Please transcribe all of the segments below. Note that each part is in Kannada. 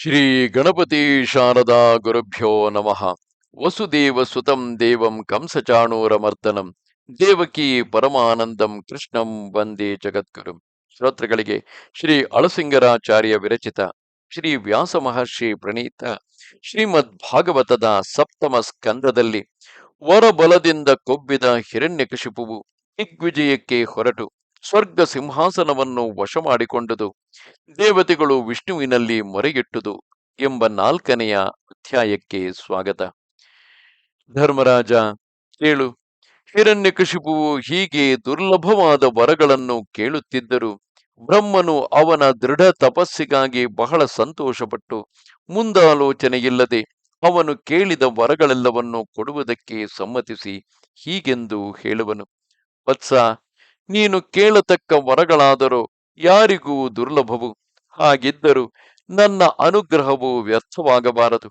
ಶ್ರೀ ಗಣಪತಿ ಶಾರದಾ ಗುರುಭ್ಯೋ ನಮಃ. ವಸುದೇವ ಸುತಂ ದೇವಂ ಕಂಸಚಾಣೂರಮರ್ದನಂ ದೇವಕಿ ಪರಮಾನಂದಂ ಕೃಷ್ಣಂ ವಂದೇ ಜಗದ್ಗುರುಂ. ಶ್ರೋತೃಗಳಿಗೆ ಶ್ರೀ ಅಳಸಿಂಗರಾಚಾರ್ಯ ವಿರಚಿತ ಶ್ರೀ ವ್ಯಾಸ ಮಹರ್ಷಿ ಪ್ರಣೀತ ಶ್ರೀಮದ್ ಭಾಗವತದ ಸಪ್ತಮ ಸ್ಕಂದದಲ್ಲಿ ವರಬಲದಿಂದ ಕೊಬ್ಬಿದ ಹಿರಣ್ಯಕಶಿಪುವು ದಿಗ್ವಿಜಯಕ್ಕೆ ಹೊರಟು. ಸ್ವರ್ಗ ಸಿಂಹಾಸನವನ್ನು ವಶ ಮಾಡಿಕೊಂಡುದು ದೇವತೆಗಳು ವಿಷ್ಣುವಿನಲ್ಲಿ ಮೊರೆಗಿಟ್ಟುದು ಎಂಬ ನಾಲ್ಕನೆಯ ಅಧ್ಯಾಯಕ್ಕೆ ಸ್ವಾಗತ. ಧರ್ಮರಾಜ, ಕೇಳು. ಹಿರಣ್ಯಕಶಿಪುವು ಹೀಗೆ ದುರ್ಲಭವಾದ ವರಗಳನ್ನು ಕೇಳುತ್ತಿದ್ದರು. ಬ್ರಹ್ಮನು ಅವನ ದೃಢ ತಪಸ್ಸಿಗಾಗಿ ಬಹಳ ಸಂತೋಷಪಟ್ಟು, ಮುಂದಾಲೋಚನೆಯಿಲ್ಲದೆ ಅವನು ಕೇಳಿದ ವರಗಳೆಲ್ಲವನ್ನು ಕೊಡುವುದಕ್ಕೆ ಸಮ್ಮತಿಸಿ ಹೀಗೆಂದು ಹೇಳುವನು. ವತ್ಸ ನೀನು ಕೇಳತಕ್ಕ ವರಗಳಾದರೂ ಯಾರಿಗೂ ದುರ್ಲಭವು? ಹಾಗಿದ್ದರೂ ನನ್ನ ಅನುಗ್ರಹವು ವ್ಯರ್ಥವಾಗಬಾರದು.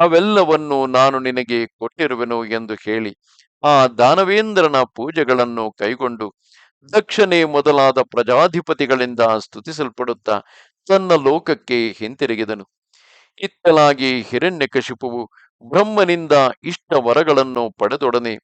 ಅವೆಲ್ಲವನ್ನು ನಾನು ನಿನಗೆ ಕೊಟ್ಟಿರುವೆನು ಎಂದು ಹೇಳಿ, ಆ ದಾನವೇಂದ್ರನ ಪೂಜೆಗಳನ್ನು ಕೈಗೊಂಡು ದಕ್ಷಿಣೆ ಮೊದಲಾದ ಪ್ರಜಾಧಿಪತಿಗಳಿಂದ ಸ್ತುತಿಸಲ್ಪಡುತ್ತಾ ತನ್ನ ಲೋಕಕ್ಕೆ ಹಿಂತಿರುಗಿದನು. ಇತ್ತಲಾಗಿ ಹಿರಣ್ಯಕಶಿಪುವು ಬ್ರಹ್ಮನಿಂದ ಇಷ್ಟ ವರಗಳನ್ನು ಪಡೆದೊಡನೆ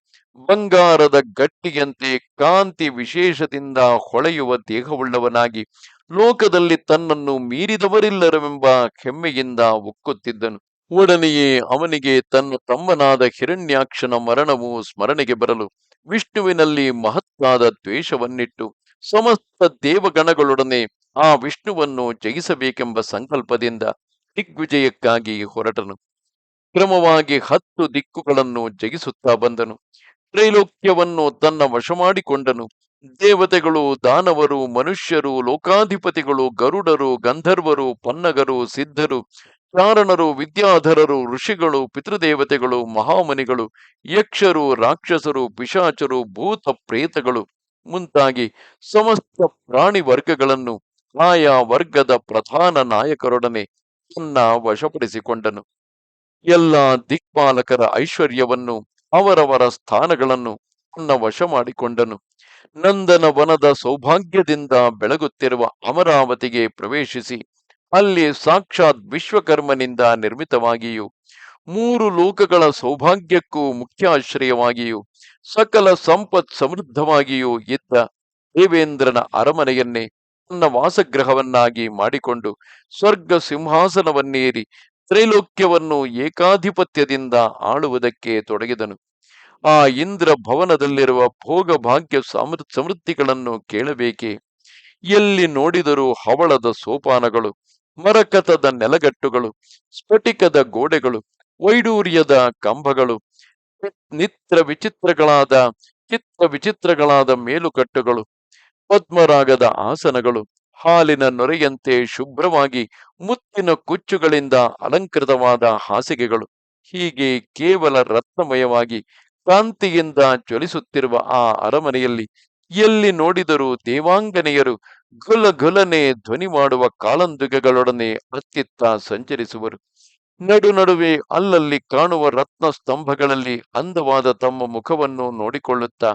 ಬಂಗಾರದ ಗಟ್ಟಿಯಂತೆ ಕಾಂತಿ ವಿಶೇಷದಿಂದ ಹೊಳೆಯುವ ದೇಹವುಳ್ಳವನಾಗಿ ಲೋಕದಲ್ಲಿ ತನ್ನನ್ನು ಮೀರಿದವರಿಲ್ಲರೆಂಬ ಹೆಮ್ಮೆಯಿಂದ ಉಕ್ಕುತ್ತಿದ್ದನು ಒಡನೆಯೇ ಅವನಿಗೆ ತನ್ನ ತಮ್ಮನಾದ ಹಿರಣ್ಯಾಕ್ಷನ ಮರಣವು ಸ್ಮರಣೆಗೆ ಬರಲು ವಿಷ್ಣುವಿನಲ್ಲಿ ಮಹತ್ತಾದ ದ್ವೇಷವನ್ನಿಟ್ಟು ಸಮಸ್ತ ದೇವಗಣಗಳೊಡನೆ ಆ ವಿಷ್ಣುವನ್ನು ಜಯಿಸಬೇಕೆಂಬ ಸಂಕಲ್ಪದಿಂದ ದಿಗ್ವಿಜಯಕ್ಕಾಗಿ ಹೊರಟನು. ಕ್ರಮವಾಗಿ ಹತ್ತು ದಿಕ್ಕುಗಳನ್ನು ಜಗಿಸುತ್ತಾ ಬಂದನು. ತ್ರೈಲೋಕ್ಯವನ್ನು ತನ್ನ ವಶ ಮಾಡಿಕೊಂಡನು ದೇವತೆಗಳು, ದಾನವರು, ಮನುಷ್ಯರು, ಲೋಕಾಧಿಪತಿಗಳು, ಗರುಡರು, ಗಂಧರ್ವರು, ಪನ್ನಗರು, ಸಿದ್ಧರು, ಚಾರಣರು, ವಿದ್ಯಾಧರರು, ಋಷಿಗಳು, ಪಿತೃದೇವತೆಗಳು, ಮಹಾಮನಿಗಳು, ಯಕ್ಷರು, ರಾಕ್ಷಸರು, ಪಿಶಾಚರು ಭೂತ ಪ್ರೇತಗಳು ಮುಂತಾಗಿ ಸಮಸ್ತ ಪ್ರಾಣಿ ವರ್ಗಗಳನ್ನು ಆಯಾ ವರ್ಗದ ಪ್ರಧಾನ ನಾಯಕರೊಡನೆ ತನ್ನ ವಶಪಡಿಸಿಕೊಂಡನು. ಎಲ್ಲ ದಿಕ್ಪಾಲಕರ ಐಶ್ವರ್ಯವನ್ನು, ಅವರವರ ಸ್ಥಾನಗಳನ್ನು ತನ್ನ ವಶ ಮಾಡಿಕೊಂಡನು. ನಂದನ ವನದ ಸೌಭಾಗ್ಯದಿಂದ ಬೆಳಗುತ್ತಿರುವ ಅಮರಾವತಿಗೆ ಪ್ರವೇಶಿಸಿ, ಅಲ್ಲಿ ಸಾಕ್ಷಾತ್ ವಿಶ್ವಕರ್ಮನಿಂದ ನಿರ್ಮಿತವಾಗಿಯೂ, ಮೂರು ಲೋಕಗಳ ಸೌಭಾಗ್ಯಕ್ಕೂ ಮುಖ್ಯಾಶ್ರಯವಾಗಿಯೂ, ಸಕಲ ಸಂಪತ್ ಸಮೃದ್ಧವಾಗಿಯೂ ಇದ್ದ ದೇವೇಂದ್ರನ ಅರಮನೆಯನ್ನೇ ತನ್ನ ವಾಸಗೃಹವನ್ನಾಗಿ ಮಾಡಿಕೊಂಡು ಸ್ವರ್ಗ ಸಿಂಹಾಸನವನ್ನೇರಿ ತ್ರೈಲೋಕ್ಯವನ್ನು ಏಕಾಧಿಪತ್ಯದಿಂದ ಆಳುವುದಕ್ಕೆ ತೊಡಗಿದನು. ಆ ಇಂದ್ರ ಭವನದಲ್ಲಿರುವ ಭೋಗ ಭಾಗ್ಯ ಸಮೃ, ಸಮೃದ್ಧಿಗಳನ್ನು ಕೇಳಬೇಕೆ? ಎಲ್ಲಿ ನೋಡಿದರೂ ಹವಳದ ಸೋಪಾನಗಳು, ಮರಕತದ ನೆಲಗಟ್ಟುಗಳು, ಸ್ಫಟಿಕದ ಗೋಡೆಗಳು, ವೈಡೂರ್ಯದ ಕಂಬಗಳು ನಿತ್ರ ವಿಚಿತ್ರಗಳಾದ ಚಿತ್ರ ವಿಚಿತ್ರಗಳಾದ ಮೇಲುಕಟ್ಟುಗಳು, ಪದ್ಮರಾಗದ ಆಸನಗಳು ಹಾಲಿನ ನೊರೆಯಂತೆ ಶುಭ್ರವಾಗಿ ಮುತ್ತಿನ ಕುಚ್ಚುಗಳಿಂದ ಅಲಂಕೃತವಾದ ಹಾಸಿಗೆಗಳು. ಹೀಗೆ ಕೇವಲ ರತ್ನಮಯವಾಗಿ ಕಾಂತಿಯಿಂದ ಜ್ವಲಿಸುತ್ತಿರುವ ಆ ಅರಮನೆಯಲ್ಲಿ ಎಲ್ಲಿ ನೋಡಿದರೂ ದೇವಾಂಗನೆಯರು ಗುಲ ಗುಲನೆ ಧ್ವನಿ ಮಾಡುವ ಕಾಲಂದುಗೆಗಳೊಡನೆ ಅತ್ತಿತ್ತ ಸಂಚರಿಸುವರು. ನಡು ನಡುವೆ ಅಲ್ಲಲ್ಲಿ ಕಾಣುವ ರತ್ನ ಸ್ತಂಭಗಳಲ್ಲಿ ಅಂದವಾದ ತಮ್ಮ ಮುಖವನ್ನು ನೋಡಿಕೊಳ್ಳುತ್ತಾ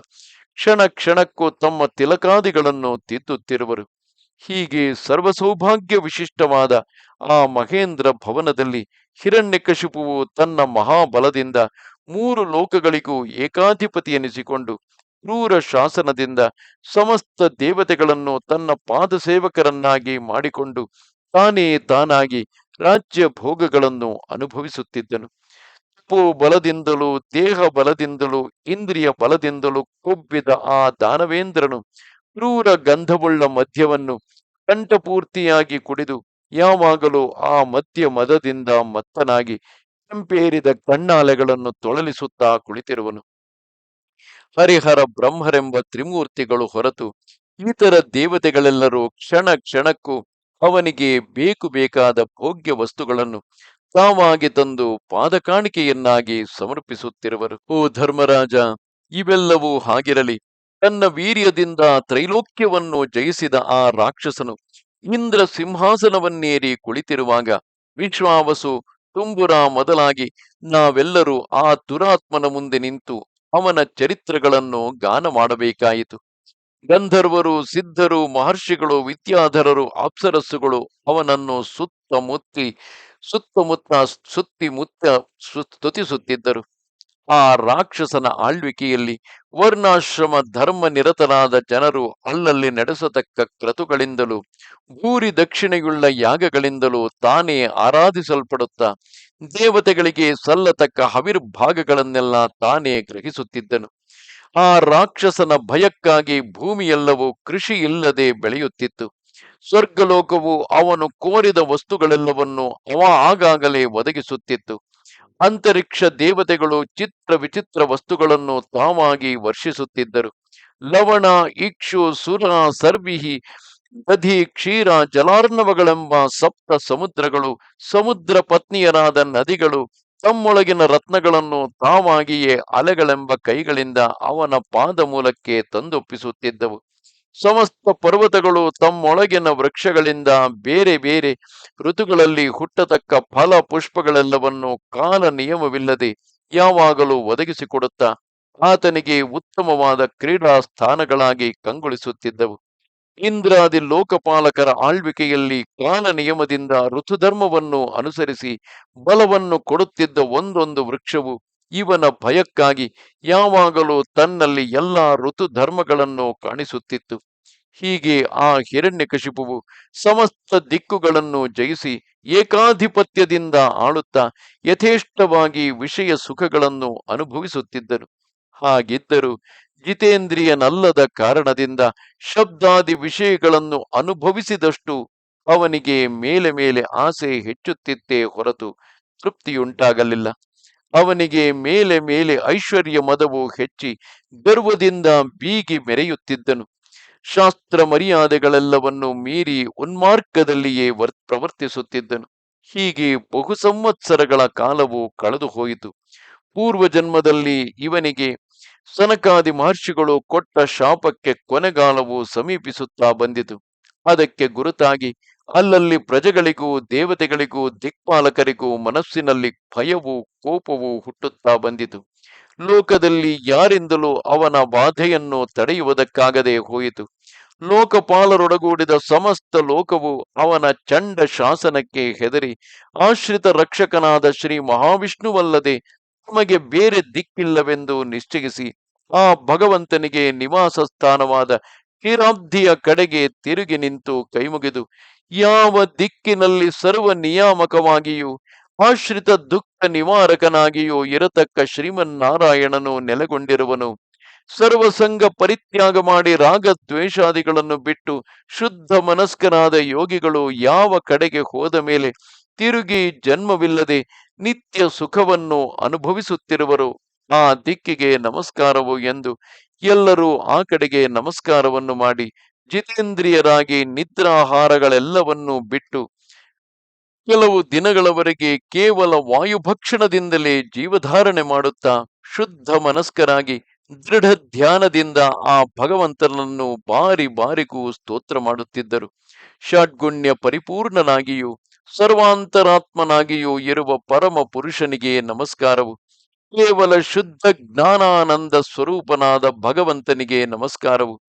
ಕ್ಷಣ ಕ್ಷಣಕ್ಕೂ ತಮ್ಮ ತಿಲಕಾದಿಗಳನ್ನು ತಿದ್ದುತ್ತಿರುವರು. ಹೀಗೆ ಸರ್ವಸೌಭಾಗ್ಯ ವಿಶಿಷ್ಟವಾದ ಆ ಮಹೇಂದ್ರ ಭವನದಲ್ಲಿ ಹಿರಣ್ಯಕಶಿಪುವು ತನ್ನ ಮಹಾಬಲದಿಂದ ಮೂರು ಲೋಕಗಳಿಗೂ ಏಕಾಧಿಪತಿಯೆನಿಸಿಕೊಂಡು ಕ್ರೂರ ಶಾಸನದಿಂದ ಸಮಸ್ತ ದೇವತೆಗಳನ್ನು ತನ್ನ ಪಾದ ಸೇವಕರನ್ನಾಗಿ ಮಾಡಿಕೊಂಡು ತಾನೇ ತಾನಾಗಿ ರಾಜ್ಯ ಭೋಗಗಳನ್ನು ಅನುಭವಿಸುತ್ತಿದ್ದನು. ತಪೋ ಬಲದಿಂದಲೂ, ದೇಹ ಬಲದಿಂದಲೂ, ಇಂದ್ರಿಯ ಬಲದಿಂದಲೂ ಕೊಬ್ಬಿದ ಆ ದಾನವೇಂದ್ರನು ಕ್ರೂರ ಗಂಧವುಳ್ಳ ಮದ್ಯವನ್ನು ಕಂಠಪೂರ್ತಿಯಾಗಿ ಕುಡಿದು ಯಾವಾಗಲೂ ಆ ಮದ್ಯ ಮದದಿಂದ ಮತ್ತನಾಗಿ ಕೆಂಪೇರಿದ ಕಣ್ಣಾಲೆಗಳನ್ನು ತೊಳಲಿಸುತ್ತಾ ಕುಳಿತಿರುವನು. ಹರಿಹರ ಬ್ರಹ್ಮರೆಂಬ ತ್ರಿಮೂರ್ತಿಗಳು ಹೊರತು ಇತರ ದೇವತೆಗಳೆಲ್ಲರೂ ಕ್ಷಣ ಕ್ಷಣಕ್ಕೂ ಅವನಿಗೆ ಬೇಕು ಬೇಕಾದ ಭೋಗ್ಯ ವಸ್ತುಗಳನ್ನು ತಾವಾಗಿ ತಂದು ಪಾದಕಾಣಿಕೆಯನ್ನಾಗಿ ಸಮರ್ಪಿಸುತ್ತಿರುವರು. ಓ ಧರ್ಮರಾಜ, ಇವೆಲ್ಲವೂ ಹಾಗಿರಲಿ. ತನ್ನ ವೀರ್ಯದಿಂದ ತ್ರೈಲೋಕ್ಯವನ್ನು ಜಯಿಸಿದ ಆ ರಾಕ್ಷಸನು ಇಂದ್ರ ಸಿಂಹಾಸನವನ್ನೇರಿ ಕುಳಿತಿರುವಾಗ ವಿಶ್ವಾವಸು ತುಂಬುರ ಮೊದಲಾಗಿ ನಾವೆಲ್ಲರೂ ಆ ದುರಾತ್ಮನ ಮುಂದೆ ನಿಂತು ಅವನ ಚರಿತ್ರಗಳನ್ನು ಗಾನ ಮಾಡಬೇಕಾಯಿತು. ಗಂಧರ್ವರು, ಸಿದ್ಧರು, ಮಹರ್ಷಿಗಳು, ವಿದ್ಯಾಧರರು, ಅಪ್ಸರಸ್ಸುಗಳು ಅವನನ್ನು ಸುತ್ತಮುತ್ತಿ ಸುತ್ತಮುತ್ತ ಸುತ್ತಿ ಮುತ್ತ ಸ್ತುತಿಸುತ್ತಿದ್ದರು. ಆ ರಾಕ್ಷಸನ ಆಳ್ವಿಕೆಯಲ್ಲಿ ವರ್ಣಾಶ್ರಮ ಧರ್ಮ ನಿರತನಾದ ಜನರು ಅಲ್ಲಲ್ಲಿ ನಡೆಸತಕ್ಕ ಕ್ರತುಗಳಿಂದಲೂ ಭೂರಿ ದಕ್ಷಿಣೆಯುಳ್ಳ ಯಾಗಗಳಿಂದಲೂ ತಾನೇ ಆರಾಧಿಸಲ್ಪಡುತ್ತಾ ದೇವತೆಗಳಿಗೆ ಸಲ್ಲತಕ್ಕ ಹವಿರ್ಭಾಗಗಳನ್ನೆಲ್ಲ ತಾನೇ ಗ್ರಹಿಸುತ್ತಿದ್ದನು. ಆ ರಾಕ್ಷಸನ ಭಯಕ್ಕಾಗಿ ಭೂಮಿಯೆಲ್ಲವೂ ಕೃಷಿ ಇಲ್ಲದೆ ಬೆಳೆಯುತ್ತಿತ್ತು. ಸ್ವರ್ಗಲೋಕವು ಅವನು ಕೋರಿದ ವಸ್ತುಗಳೆಲ್ಲವನ್ನು ಅವ ಆಗಾಗಲೇ ಒದಗಿಸುತ್ತಿತ್ತು. ಅಂತರಿಕ್ಷ ದೇವತೆಗಳು ಚಿತ್ರ ವಿಚಿತ್ರ ವಸ್ತುಗಳನ್ನು ತಾವಾಗಿ ವರ್ಷಿಸುತ್ತಿದ್ದರು. ಲವಣ, ಇಕ್ಷು, ಸುರ, ಸರ್ವಿಹಿ ನದಿ ಕ್ಷೀರ, ಜಲಾರ್ಣವಗಳೆಂಬ ಸಪ್ತ ಸಮುದ್ರಗಳು, ಸಮುದ್ರ ಪತ್ನಿಯರಾದ ನದಿಗಳು, ತಮ್ಮೊಳಗಿನ ರತ್ನಗಳನ್ನು ತಾವಾಗಿಯೇ ಅಲೆಗಳೆಂಬ ಕೈಗಳಿಂದ ಅವನ ಪಾದ ಮೂಲಕ್ಕೆ ತಂದೊಪ್ಪಿಸುತ್ತಿದ್ದವು. ಸಮಸ್ತ ಪರ್ವತಗಳು ತಮ್ಮೊಳಗಿನ ವೃಕ್ಷಗಳಿಂದ ಬೇರೆ ಬೇರೆ ಋತುಗಳಲ್ಲಿ ಹುಟ್ಟತಕ್ಕ ಫಲ ಪುಷ್ಪಗಳೆಲ್ಲವನ್ನು ಕಾಲ ನಿಯಮವಿಲ್ಲದೆ ಯಾವಾಗಲೂ ಒದಗಿಸಿಕೊಡುತ್ತಾ ಆತನಿಗೆ ಉತ್ತಮವಾದ ಕ್ರೀಡಾ ಸ್ಥಾನಗಳಾಗಿ ಕಂಗೊಳಿಸುತ್ತಿದ್ದವು. ಇಂದ್ರಾದಿ ಲೋಕಪಾಲಕರ ಆಳ್ವಿಕೆಯಲ್ಲಿ ಕಾಲ ನಿಯಮದಿಂದ ಋತುಧರ್ಮವನ್ನು ಅನುಸರಿಸಿ ಬಲವನ್ನು ಕೊಡುತ್ತಿದ್ದ ಒಂದೊಂದು ವೃಕ್ಷವು ಇವನ ಭಯಕ್ಕಾಗಿ ಯಾವಾಗಲೂ ತನ್ನಲ್ಲಿ ಎಲ್ಲಾ ಋತುಧರ್ಮಗಳನ್ನು ಕಾಣಿಸುತ್ತಿತ್ತು. ಹೀಗೆ ಆ ಹಿರಣ್ಯಕಶಿಪುವು ಸಮಸ್ತ ದಿಕ್ಕುಗಳನ್ನು ಜಯಿಸಿ ಏಕಾಧಿಪತ್ಯದಿಂದ ಆಳುತ್ತಾ ಯಥೇಷ್ಟವಾಗಿ ವಿಷಯ ಸುಖಗಳನ್ನು ಅನುಭವಿಸುತ್ತಿದ್ದನು. ಹಾಗಿದ್ದರೂ ಜಿತೇಂದ್ರಿಯನಲ್ಲದ ಕಾರಣದಿಂದ ಶಬ್ದಾದಿ ವಿಷಯಗಳನ್ನು ಅನುಭವಿಸಿದಷ್ಟು ಅವನಿಗೆ ಮೇಲೆ ಮೇಲೆ ಆಸೆ ಹೆಚ್ಚುತ್ತಿತ್ತೇ ಹೊರತು ತೃಪ್ತಿಯುಂಟಾಗಲಿಲ್ಲ. ಅವನಿಗೆ ಮೇಲೆ ಮೇಲೆ ಐಶ್ವರ್ಯ ಮದವು ಹೆಚ್ಚಿ ಗರ್ವದಿಂದ ಬೀಗಿ ಮೆರೆಯುತ್ತಿದ್ದನು. ಶಾಸ್ತ್ರ ಮರ್ಯಾದೆಗಳೆಲ್ಲವನ್ನು ಮೀರಿ ಉನ್ಮಾರ್ಗದಲ್ಲಿಯೇ ವರ್, ಪ್ರವರ್ತಿಸುತ್ತಿದ್ದನು. ಹೀಗೆ ಬಹು ಸಂವತ್ಸರಗಳ ಕಾಲವು ಕಳೆದು ಹೋಯಿತು. ಪೂರ್ವ ಜನ್ಮದಲ್ಲಿ ಇವನಿಗೆ ಸನಕಾದಿ ಮಹರ್ಷಿಗಳು ಕೊಟ್ಟ ಶಾಪಕ್ಕೆ ಕೊನೆಗಾಲವು ಸಮೀಪಿಸುತ್ತಾ ಬಂದಿತು. ಅದಕ್ಕೆ ಗುರುತಾಗಿ ಅಲ್ಲಲ್ಲಿ ಪ್ರಜೆಗಳಿಗೂ, ದೇವತೆಗಳಿಗೂ, ದಿಕ್ಪಾಲಕರಿಗೂ ಮನಸ್ಸಿನಲ್ಲಿ ಭಯವು, ಕೋಪವು ಹುಟ್ಟುತ್ತಾ ಬಂದಿತು. ಲೋಕದಲ್ಲಿ ಯಾರಿಂದಲೂ ಅವನ ಬಾಧೆಯನ್ನು ತಡೆಯುವುದಕ್ಕಾಗದೆ ಹೋಯಿತು. ಲೋಕಪಾಲರೊಡಗೂಡಿದ ಸಮಸ್ತ ಲೋಕವು ಅವನ ಚಂಡ ಶಾಸನಕ್ಕೆ ಹೆದರಿ, ಆಶ್ರಿತ ರಕ್ಷಕನಾದ ಶ್ರೀ ಮಹಾವಿಷ್ಣುವಲ್ಲದೆ ತಮಗೆ ಬೇರೆ ದಿಕ್ಕಿಲ್ಲವೆಂದು ನಿಶ್ಚಯಿಸಿ, ಆ ಭಗವಂತನಿಗೆ ನಿವಾಸ ಸ್ಥಾನವಾದ ಕ್ಷೀರಾಬ್ಧಿಯ ಕಡೆಗೆ ತಿರುಗಿ ನಿಂತು ಕೈಮುಗಿದು, ಯಾವ ದಿಕ್ಕಿನಲ್ಲಿ ಸರ್ವ ನಿಯಾಮಕವಾಗಿಯೂ ಆಶ್ರಿತ ದುಃಖ ನಿವಾರಕನಾಗಿಯೂ ಇರತಕ್ಕ ಶ್ರೀಮನ್ನಾರಾಯಣನು ನೆಲೆಗೊಂಡಿರುವನು. ಸರ್ವಸಂಗ ಪರಿತ್ಯಾಗ ಮಾಡಿ ರಾಗ ದ್ವೇಷಾದಿಗಳನ್ನು ಬಿಟ್ಟು ಶುದ್ಧ ಮನಸ್ಕರಾದ ಯೋಗಿಗಳು ಯಾವ ಕಡೆಗೆ ಹೋದ ಮೇಲೆ ತಿರುಗಿ ಜನ್ಮವಿಲ್ಲದೆ ನಿತ್ಯ ಸುಖವನ್ನು ಅನುಭವಿಸುತ್ತಿರುವರು. ಆ ದಿಕ್ಕಿಗೆ ನಮಸ್ಕಾರವು ಎಂದು ಎಲ್ಲರೂ ಆ ಕಡೆಗೆ ನಮಸ್ಕಾರವನ್ನು ಮಾಡಿ ಜಿತೇಂದ್ರಿಯರಾಗಿ ನಿದ್ರಾಹಾರಗಳೆಲ್ಲವನ್ನೂ ಬಿಟ್ಟು ಕೆಲವು ದಿನಗಳವರೆಗೆ ಕೇವಲ ವಾಯುಭಕ್ಷಣದಿಂದಲೇ ಜೀವಧಾರಣೆ ಮಾಡುತ್ತಾ ಶುದ್ಧ ಮನಸ್ಕರಾಗಿ ದೃಢ ಧ್ಯಾನದಿಂದ ಆ ಭಗವಂತನನ್ನು ಬಾರಿ ಬಾರಿಗೂ ಸ್ತೋತ್ರ ಮಾಡುತ್ತಿದ್ದರು. ಷಡ್ಗುಣ್ಯ ಪರಿಪೂರ್ಣನಾಗಿಯೂ ಸರ್ವಾಂತರಾತ್ಮನಾಗಿಯೂ ಇರುವ ಪರಮ ಪುರುಷನಿಗೆ ನಮಸ್ಕಾರವು ಕೇವಲ ಶುದ್ಧ ಜ್ಞಾನಾನಂದ ಸ್ವರೂಪನಾದ ಭಗವಂತನಿಗೆ ನಮಸ್ಕಾರವು.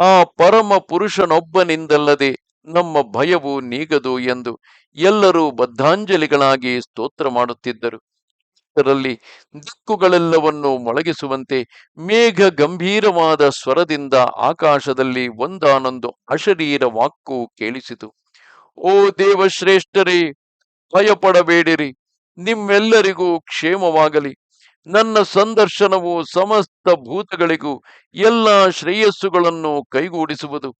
ಆ ಪರಮ ಪುರುಷನೊಬ್ಬನಿಂದಲ್ಲದೆ ನಮ್ಮ ಭಯವು ನೀಗದು ಎಂದು ಎಲ್ಲರೂ ಬದ್ಧಾಂಜಲಿಗಳಾಗಿ ಸ್ತೋತ್ರ ಮಾಡುತ್ತಿದ್ದರು. ಇದರಲ್ಲಿ ದಿಕ್ಕುಗಳೆಲ್ಲವನ್ನು ಮೊಳಗಿಸುವಂತೆ ಮೇಘ ಗಂಭೀರವಾದ ಸ್ವರದಿಂದ ಆಕಾಶದಲ್ಲಿ ಒಂದಾನೊಂದು ಅಶರೀರ ವಾಕ್ಕು ಕೇಳಿಸಿತು. ಓ ದೇವಶ್ರೇಷ್ಠರೇ, ಭಯಪಡಬೇಡಿರಿ. ನಿಮ್ಮೆಲ್ಲರಿಗೂ ಕ್ಷೇಮವಾಗಲಿ. ನನ್ನ ಸಂದರ್ಶನವು ಸಮಸ್ತ ಭೂತಗಳಿಗೂ ಎಲ್ಲ ಶ್ರೇಯಸ್ಸುಗಳನ್ನು ಕೈಗೂಡಿಸುವುದು.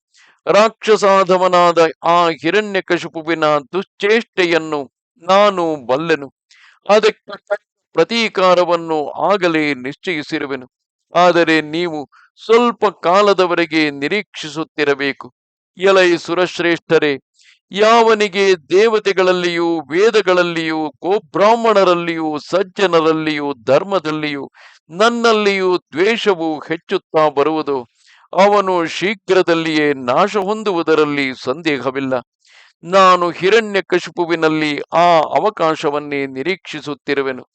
ರಾಕ್ಷಸಾಧವನಾದ ಆ ಹಿರಣ್ಯಕಶಿಪುವಿನ ದುಶ್ಚೇಷ್ಟೆಯನ್ನು ನಾನು ಬಲ್ಲೆನು. ಅದಕ್ಕೆ ಪ್ರತೀಕಾರವನ್ನು ಆಗಲೇ ನಿಶ್ಚಯಿಸಿರುವೆನು. ಆದರೆ ನೀವು ಸ್ವಲ್ಪ ಕಾಲದವರೆಗೆ ನಿರೀಕ್ಷಿಸುತ್ತಿರಬೇಕು. ಎಲೈ ಸುರಶ್ರೇಷ್ಠರೇ ಯಾವನಿಗೆ ದೇವತೆಗಳಲ್ಲಿಯೂ, ವೇದಗಳಲ್ಲಿಯೂ, ಗೋಬ್ರಾಹ್ಮಣರಲ್ಲಿಯೂ, ಸಜ್ಜನರಲ್ಲಿಯೂ, ಧರ್ಮದಲ್ಲಿಯೂ, ನನ್ನಲ್ಲಿಯೂ ದ್ವೇಷವು ಹೆಚ್ಚುತ್ತಾ ಬರುವುದು, ಅವನು ಶೀಘ್ರದಲ್ಲಿಯೇ ನಾಶ ಹೊಂದುವುದರಲ್ಲಿ ಸಂದೇಹವಿಲ್ಲ. ನಾನು ಹಿರಣ್ಯಕಶಿಪುವಿನಲ್ಲಿ ಆ ಅವಕಾಶವನ್ನೇ ನಿರೀಕ್ಷಿಸುತ್ತಿರುವೆನು.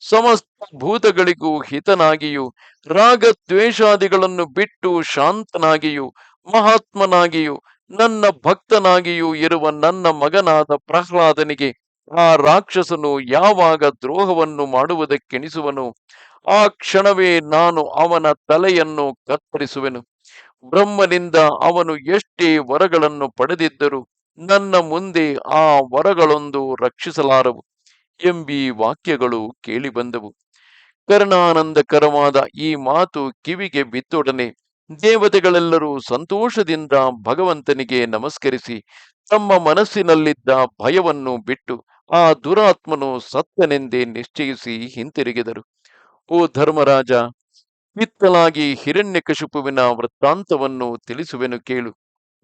ಸಮಸ್ತ ಭೂತಗಳಿಗೂ ಹಿತನಾಗಿಯೂ ರಾಗ ದ್ವೇಷಾದಿಗಳನ್ನು ಬಿಟ್ಟು ಶಾಂತನಾಗಿಯೂ, ಮಹಾತ್ಮನಾಗಿಯೂ ನನ್ನ ಭಕ್ತನಾಗಿಯೂ ಇರುವ ನನ್ನ ಮಗನಾದ ಪ್ರಹ್ಲಾದನಿಗೆ ಆ ರಾಕ್ಷಸನು ಯಾವಾಗ ದ್ರೋಹವನ್ನು ಮಾಡುವುದಕ್ಕೆಣಿಸುವನು, ಆ ಕ್ಷಣವೇ ನಾನು ಅವನ ತಲೆಯನ್ನು ಕತ್ತರಿಸುವೆನು. ಬ್ರಹ್ಮನಿಂದ ಅವನು ಎಷ್ಟೇ ವರಗಳನ್ನು ಪಡೆದಿದ್ದರೂ ನನ್ನ ಮುಂದೆ ಆ ವರಗಳೊಂದು ರಕ್ಷಿಸಲಾರವು ಎಂಬಿ ವಾಕ್ಯಗಳು ಕೇಳಿಬಂದವು. ಕರ್ಣಾನಂದಕರವಾದ ಈ ಮಾತು ಕಿವಿಗೆ ಬಿತ್ತೊಡನೆ ದೇವತೆಗಳೆಲ್ಲರೂ ಸಂತೋಷದಿಂದ ಭಗವಂತನಿಗೆ ನಮಸ್ಕರಿಸಿ ತಮ್ಮ ಮನಸ್ಸಿನಲ್ಲಿದ್ದ ಭಯವನ್ನು ಬಿಟ್ಟು ಆ ದುರಾತ್ಮನು ಸತ್ತನೆಂದೇ ನಿಶ್ಚಯಿಸಿ ಹಿಂತಿರುಗಿದರು. ಓ ಧರ್ಮರಾಜ, ಪಿತ್ತಲಾಗಿ ಹಿರಣ್ಯಕಶಿಪುವಿನ ವೃತ್ತಾಂತವನ್ನು ತಿಳಿಸುವೆನು ಕೇಳು.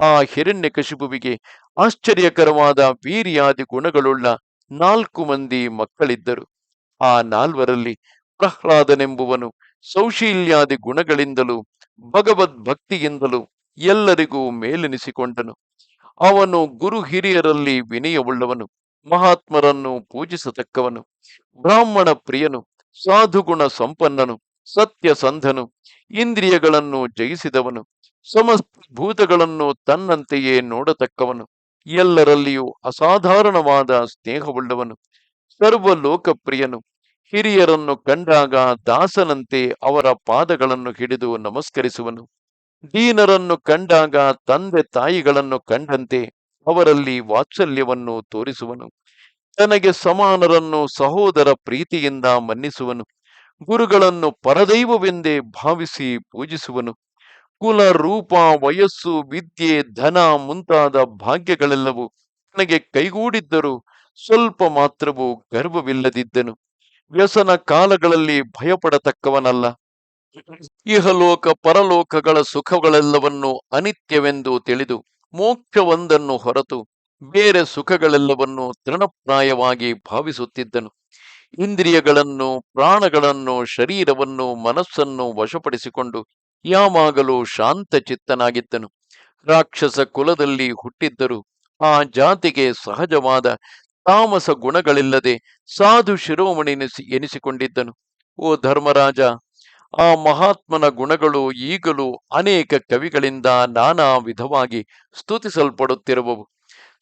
ಆ ಹಿರಣ್ಯಕಶಿಪುವಿಗೆ ಆಶ್ಚರ್ಯಕರವಾದ ವೀರ್ಯಾದಿ ಗುಣಗಳುಳ್ಳ ನಾಲ್ಕು ಮಂದಿ ಮಕ್ಕಳಿದ್ದರು. ಆ ನಾಲ್ವರಲ್ಲಿ ಪ್ರಹ್ಲಾದನೆಂಬುವನು ಸೌಶೀಲ್ಯಾದಿ ಗುಣಗಳಿಂದಲೂ ಭಗವದ್ ಭಕ್ತಿಯಿಂದಲೂ ಎಲ್ಲರಿಗೂ ಮೇಲೆನಿಸಿಕೊಂಡನು. ಅವನು ಗುರು ಹಿರಿಯರಲ್ಲಿ ವಿನಯವುಳ್ಳವನು, ಮಹಾತ್ಮರನ್ನು ಪೂಜಿಸತಕ್ಕವನು, ಬ್ರಾಹ್ಮಣ ಪ್ರಿಯನು, ಸಾಧುಗುಣ ಸಂಪನ್ನನು ಸತ್ಯಸಂಧನು ಇಂದ್ರಿಯಗಳನ್ನು ಜಯಿಸಿದವನು, ಸಮಸ್ತ ಭೂತಗಳನ್ನು ತನ್ನಂತೆಯೇ ನೋಡತಕ್ಕವನು, ಎಲ್ಲರಲ್ಲಿಯೂ ಅಸಾಧಾರಣವಾದ ಸ್ನೇಹವುಳ್ಳವನು ಸರ್ವ ಲೋಕಪ್ರಿಯನು ಹಿರಿಯರನ್ನು ಕಂಡಾಗ ದಾಸನಂತೆ ಅವರ ಪಾದಗಳನ್ನು ಹಿಡಿದು ನಮಸ್ಕರಿಸುವನು. ದೀನರನ್ನು ಕಂಡಾಗ ತಂದೆ ತಾಯಿಗಳನ್ನು ಕಂಡಂತೆ ಅವರಲ್ಲಿ ವಾತ್ಸಲ್ಯವನ್ನು ತೋರಿಸುವನು. ತನಗೆ ಸಮಾನರನ್ನು ಸಹೋದರ ಪ್ರೀತಿಯಿಂದ ಮನ್ನಿಸುವನು. ಗುರುಗಳನ್ನು ಪರದೈವವೆಂದೇ ಭಾವಿಸಿ ಪೂಜಿಸುವನು. ಕುಲ, ರೂಪ, ವಯಸ್ಸು, ವಿದ್ಯೆ, ಧನ ಮುಂತಾದ ಭಾಗ್ಯಗಳೆಲ್ಲವೂ ತನಗೆ ಕೈಗೂಡಿದ್ದರೂ ಸ್ವಲ್ಪ ಮಾತ್ರವೂ ಗರ್ವವಿಲ್ಲದಿದ್ದನು. ವ್ಯಸನ ಕಾಲಗಳಲ್ಲಿ ಭಯಪಡತಕ್ಕವನಲ್ಲ. ಇಹಲೋಕ ಪರಲೋಕಗಳ ಸುಖಗಳೆಲ್ಲವನ್ನು ಅನಿತ್ಯವೆಂದು ತಿಳಿದು ಮೋಕ್ಷವೊಂದನ್ನು ಹೊರತು ಬೇರೆ ಸುಖಗಳೆಲ್ಲವನ್ನು ತೃಣಪ್ರಾಯವಾಗಿ ಭಾವಿಸುತ್ತಿದ್ದನು. ಇಂದ್ರಿಯಗಳನ್ನು, ಪ್ರಾಣಗಳನ್ನು, ಶರೀರವನ್ನು, ಮನಸ್ಸನ್ನು ವಶಪಡಿಸಿಕೊಂಡು ಯಾವಾಗಲೂ ಶಾಂತ ಚಿತ್ತನಾಗಿದ್ದನು ರಾಕ್ಷಸ ಕುಲದಲ್ಲಿ ಹುಟ್ಟಿದ್ದರು ಆ ಜಾತಿಗೆ ಸಹಜವಾದ ತಾಮಸ ಗುಣಗಳಿಲ್ಲದೆ ಸಾಧು ಶಿರೋಮಣಿ ಎನಿಸಿ, ಎನಿಸಿಕೊಂಡಿದ್ದನು. ಓ ಧರ್ಮರಾಜ, ಆ ಮಹಾತ್ಮನ ಗುಣಗಳು ಈಗಲೂ ಅನೇಕ ಕವಿಗಳಿಂದ ನಾನಾ ವಿಧವಾಗಿ ಸ್ತುತಿಸಲ್ಪಡುತ್ತಿರುವವು.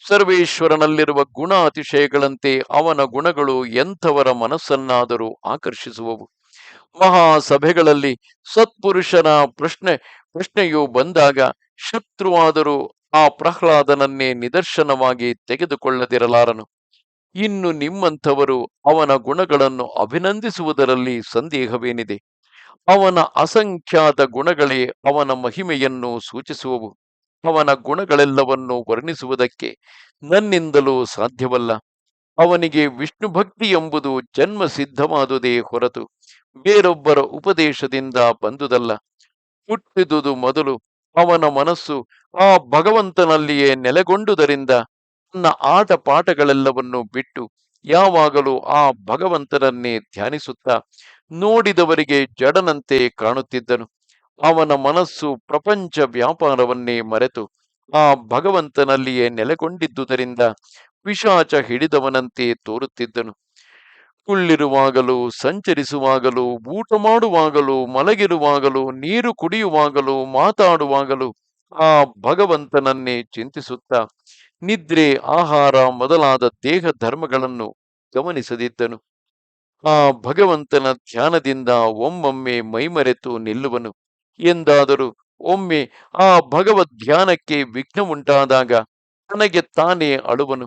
ಸರ್ವೇಶ್ವರನಲ್ಲಿರುವ ಗುಣ ಅತಿಶಯಗಳಂತೆ ಅವನ ಗುಣಗಳು ಎಂಥವರ ಮನಸ್ಸನ್ನಾದರೂ ಆಕರ್ಷಿಸುವವು. ಮಹಾಸಭೆಗಳಲ್ಲಿ ಸತ್ಪುರುಷನ ಪ್ರಶ್ನೆ, ಪ್ರಶ್ನೆಯು ಬಂದಾಗ ಶತ್ರುವಾದರೂ ಆ ಪ್ರಹ್ಲಾದನನ್ನೇ ನಿದರ್ಶನವಾಗಿ ತೆಗೆದುಕೊಳ್ಳದಿರಲಾರನು. ಇನ್ನು ನಿಮ್ಮಂಥವರು ಅವನ ಗುಣಗಳನ್ನು ಅಭಿನಂದಿಸುವುದರಲ್ಲಿ ಸಂದೇಹವೇನಿದೆ? ಅವನ ಅಸಂಖ್ಯಾತ ಗುಣಗಳೇ ಅವನ ಮಹಿಮೆಯನ್ನು ಸೂಚಿಸುವವು. ಅವನ ಗುಣಗಳೆಲ್ಲವನ್ನು ವರ್ಣಿಸುವುದಕ್ಕೆ ನನ್ನಿಂದಲೂ ಸಾಧ್ಯವಲ್ಲ. ಅವನಿಗೆ ವಿಷ್ಣು ಭಕ್ತಿ ಎಂಬುದು ಜನ್ಮ ಸಿದ್ಧವಾದುದೇ ಹೊರತು ಬೇರೊಬ್ಬರ ಉಪದೇಶದಿಂದ ಬಂದುದಲ್ಲ. ಹುಟ್ಟಿದುದು ಮೊದಲು ಅವನ ಮನಸ್ಸು ಆ ಭಗವಂತನಲ್ಲಿಯೇ ನೆಲೆಗೊಂಡುದರಿಂದ ತನ್ನ ಆಟ ಪಾಠಗಳೆಲ್ಲವನ್ನು ಬಿಟ್ಟು ಯಾವಾಗಲೂ ಆ ಭಗವಂತನನ್ನೇ ಧ್ಯಾನಿಸುತ್ತಾ ನೋಡಿದವರಿಗೆ ಜಡನಂತೆ ಕಾಣುತ್ತಿದ್ದನು. ಅವನ ಮನಸ್ಸು ಪ್ರಪಂಚ ವ್ಯಾಪಾರವನ್ನೇ ಮರೆತು ಆ ಭಗವಂತನಲ್ಲಿಯೇ ನೆಲೆಗೊಂಡಿದ್ದುದರಿಂದ ಪಿಶಾಚ ಹಿಡಿದವನಂತೆ ತೋರುತ್ತಿದ್ದನು. ಕುಳ್ಳಿರುವಾಗಲೂ, ಸಂಚರಿಸುವಾಗಲೂ, ಊಟ ಮಾಡುವಾಗಲೂ, ಮಲಗಿರುವಾಗಲೂ, ನೀರು ಕುಡಿಯುವಾಗಲೂ, ಮಾತಾಡುವಾಗಲೂ ಆ ಭಗವಂತನನ್ನೇ ಚಿಂತಿಸುತ್ತಾ ನಿದ್ರೆ, ಆಹಾರ ಮೊದಲಾದ ದೇಹ ಧರ್ಮಗಳನ್ನು ಗಮನಿಸದಿದ್ದನು. ಆ ಭಗವಂತನ ಧ್ಯಾನದಿಂದ ಒಮ್ಮೊಮ್ಮೆ ಮೈಮರೆತು ನಿಲ್ಲುವನು. ಎಂದಾದರೂ ಒಮ್ಮೆ ಆ ಭಗವದ್ ಧ್ಯಾನಕ್ಕೆ ವಿಘ್ನ ಉಂಟಾದಾಗ ತನಗೆ ತಾನೇ ಅಳುವನು.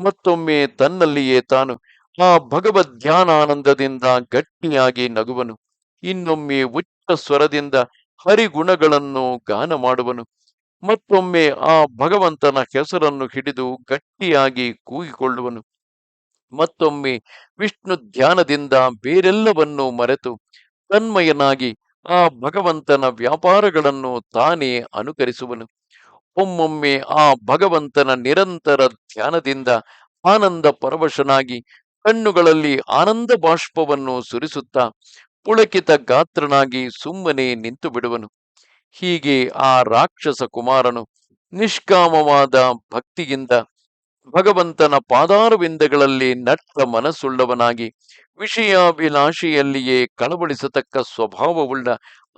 ಮತ್ತೊಮ್ಮೆ ತನ್ನಲ್ಲಿಯೇ ತಾನು ಆ ಭಗವದ್ ಧ್ಯಾನಾನಂದದಿಂದ ಗಟ್ಟಿಯಾಗಿ ನಗುವನು. ಇನ್ನೊಮ್ಮೆ ಉಚ್ಚ ಸ್ವರದಿಂದ ಹರಿಗುಣಗಳನ್ನು ಗಾನ ಮಾಡುವನು ಮತ್ತೊಮ್ಮೆ ಆ ಭಗವಂತನ ಹೆಸರನ್ನು ಹಿಡಿದು ಗಟ್ಟಿಯಾಗಿ ಕೂಗಿಕೊಳ್ಳುವನು. ಮತ್ತೊಮ್ಮೆ ವಿಷ್ಣು ಧ್ಯಾನದಿಂದ ಬೇರೆಲ್ಲವನ್ನೂ ಮರೆತು ತನ್ಮಯನಾಗಿ ಆ ಭಗವಂತನ ವ್ಯಾಪಾರಗಳನ್ನು ತಾನೇ ಅನುಕರಿಸುವನು. ಒಮ್ಮೊಮ್ಮೆ ಆ ಭಗವಂತನ ನಿರಂತರ ಧ್ಯಾನದಿಂದ ಆನಂದ ಪರವಶನಾಗಿ ಕಣ್ಣುಗಳಲ್ಲಿ ಆನಂದ ಬಾಷ್ಪವನ್ನು ಸುರಿಸುತ್ತಾ ಪುಳಕಿತ ಗಾತ್ರನಾಗಿ ಸುಮ್ಮನೆ ನಿಂತು ಬಿಡುವನು ಹೀಗೆ ಆ ರಾಕ್ಷಸ ಕುಮಾರನು ನಿಷ್ಕಾಮವಾದ ಭಕ್ತಿಯಿಂದ ಭಗವಂತನ ಪಾದಾರವಿಂದಗಳಲ್ಲಿ ನಟ್ಟ ಮನಸ್ಸುಳ್ಳವನಾಗಿ ವಿಷಯಾಭಿಲಾಷೆಯಲ್ಲಿಯೇ ಕಳವಳಿಸತಕ್ಕ ಸ್ವಭಾವವುಳ್ಳ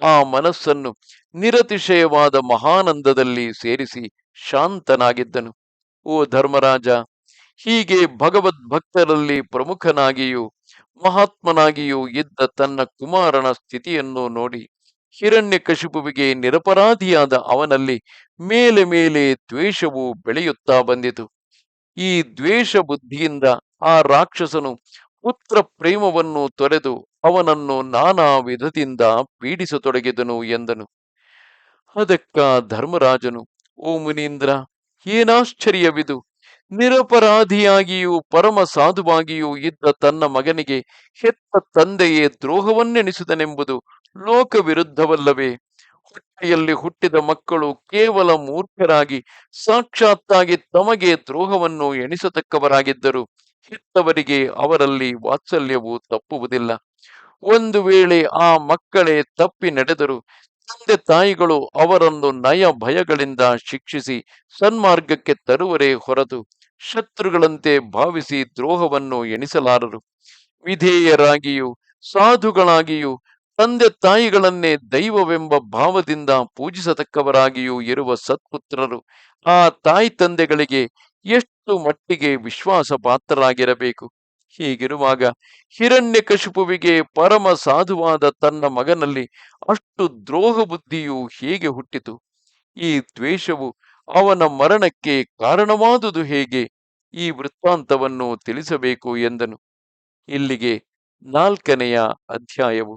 ಆ ಮನಸ್ಸನ್ನು ನಿರತಿಶಯವಾದ ಮಹಾನಂದದಲ್ಲಿ ಸೇರಿಸಿ ಶಾಂತನಾಗಿದ್ದನು. ಓ ಧರ್ಮರಾಜ, ಹೀಗೆ ಭಗವದ್ಭಕ್ತರಲ್ಲಿ ಪ್ರಮುಖನಾಗಿಯೂ ಮಹಾತ್ಮನಾಗಿಯೂ ಇದ್ದ ತನ್ನ ಕುಮಾರನ ಸ್ಥಿತಿಯನ್ನು ನೋಡಿ ಹಿರಣ್ಯಕಶಿಪುವಿಗೆ ನಿರಪರಾಧಿಯಾದ ಅವನಲ್ಲಿ ಮೇಲೆ ಮೇಲೆ ದ್ವೇಷವು ಬೆಳೆಯುತ್ತಾ ಬಂದಿತು. ಈ ದ್ವೇಷ ಬುದ್ಧಿಯಿಂದ ಆ ರಾಕ್ಷಸನು ಪುತ್ರ ಪ್ರೇಮವನ್ನು ತೊರೆದು ಅವನನ್ನು ನಾನಾ ವಿಧದಿಂದ ಪೀಡಿಸತೊಡಗಿದನು ಎಂದನು. ಅದಕ್ಕ ಧರ್ಮರಾಜನು, ಓ ಮುನೀಂದ್ರ, ಏನಾಶ್ಚರ್ಯವಿದು? ನಿರಪರಾಧಿಯಾಗಿಯೂ ಪರಮ ಸಾಧುವಾಗಿಯೂ ಇದ್ದ ತನ್ನ ಮಗನಿಗೆ ಹೆತ್ತ ತಂದೆಯೇ ದ್ರೋಹವನ್ನೆಣಿಸಿದನೆಂಬುದು ಲೋಕ ವಿರುದ್ಧವಲ್ಲವೇ ಹೊಟ್ಟೆಯಲ್ಲಿ ಹುಟ್ಟಿದ ಮಕ್ಕಳು ಕೇವಲ ಮೂರ್ಖರಾಗಿ, ಸಾಕ್ಷಾತ್ತಾಗಿ ತಮಗೆ ದ್ರೋಹವನ್ನು ಎಣಿಸತಕ್ಕವರಾಗಿದ್ದರು. ಹೆತ್ತವರಿಗೆ ಅವರಲ್ಲಿ ವಾತ್ಸಲ್ಯವು ತಪ್ಪುವುದಿಲ್ಲ. ಒಂದು ವೇಳೆ ಆ ಮಕ್ಕಳೇ ತಪ್ಪಿ ನಡೆದರು, ತಂದೆ ತಾಯಿಗಳು ಅವರನ್ನು ನಯ ಭಯಗಳಿಂದ ಶಿಕ್ಷಿಸಿ ಸನ್ಮಾರ್ಗಕ್ಕೆ ತರುವರೇ ಹೊರತು ಶತ್ರುಗಳಂತೆ ಭಾವಿಸಿ ದ್ರೋಹವನ್ನು ಎಣಿಸಲಾರರು. ವಿಧೇಯರಾಗಿಯೂ, ಸಾಧುಗಳಾಗಿಯೂ ತಂದೆ ತಾಯಿಗಳನ್ನೇ ದೈವವೆಂಬ ಭಾವದಿಂದ ಪೂಜಿಸತಕ್ಕವರಾಗಿಯೂ ಇರುವ ಸತ್ಪುತ್ರರು ಆ ತಾಯಿ ತಂದೆಗಳಿಗೆ ಎಷ್ಟು ಮಟ್ಟಿಗೆ ವಿಶ್ವಾಸ ಪಾತ್ರರಾಗಿರಬೇಕು? ಹೀಗಿರುವಾಗ ಹಿರಣ್ಯಕಶಿಪುವಿಗೆ ಪರಮ ಸಾಧುವಾದ ತನ್ನ ಮಗನಲ್ಲಿ ಅಷ್ಟು ದ್ರೋಹ ಬುದ್ಧಿಯು ಹೇಗೆ ಹುಟ್ಟಿತು? ಈ ದ್ವೇಷವು ಅವನ ಮರಣಕ್ಕೆ ಕಾರಣವಾದುದು ಹೇಗೆ? ಈ ವೃತ್ತಾಂತವನ್ನು ತಿಳಿಸಬೇಕು ಎಂದನು. ಇಲ್ಲಿಗೆ ನಾಲ್ಕನೆಯ ಅಧ್ಯಾಯವು.